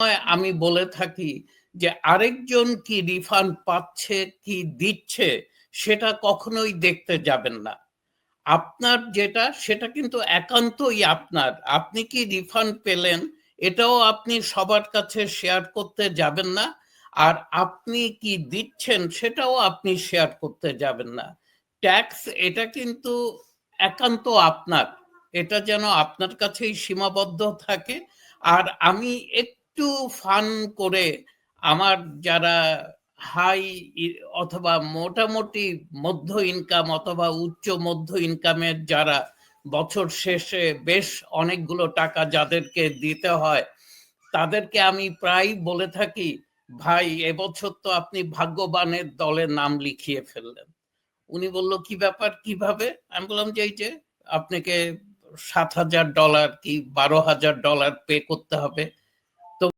সময় আমি বলে থাকি যে আরেকজন কি রিফান্ড পাচ্ছে, কি দিচ্ছে, সেটা কখনোই দেখতে যাবেন না। আপনার যেটা, সেটা কিন্তু একান্তই আপনার। আপনি কি রিফান্ড পেলেন, এটাও আপনি সবার কাছে শেয়ার করতে যাবেন না। আর আপনি কি দিচ্ছেন, সেটাও আপনি শেয়ার করতে যাবেন না। ট্যাক্স, এটা কিন্তু একান্ত আপনার। এটা যেন আপনার কাছেই সীমাবদ্ধ থাকে। আর আমি একটু ফান করে আমার যারা হাই অথবা মোটামুটি মধ্য ইনকাম অথবা উচ্চ মধ্য ইনকামের যারা বছর শেষে বেশ অনেকগুলো টাকা যাদেরকে দিতে হয়, তাদেরকে আমি প্রায় বলে থাকি, ভাই, এবছর তো আপনি ভাগ্যবানের দলে নাম লিখিয়ে ফেললেন। উনি বলল, কি ব্যাপার? কীভাবে? আমি বললাম, যে, এই যে, আপনাকে সাত হাজার ডলার কি বারো হাজার ডলার পে করতে হবে?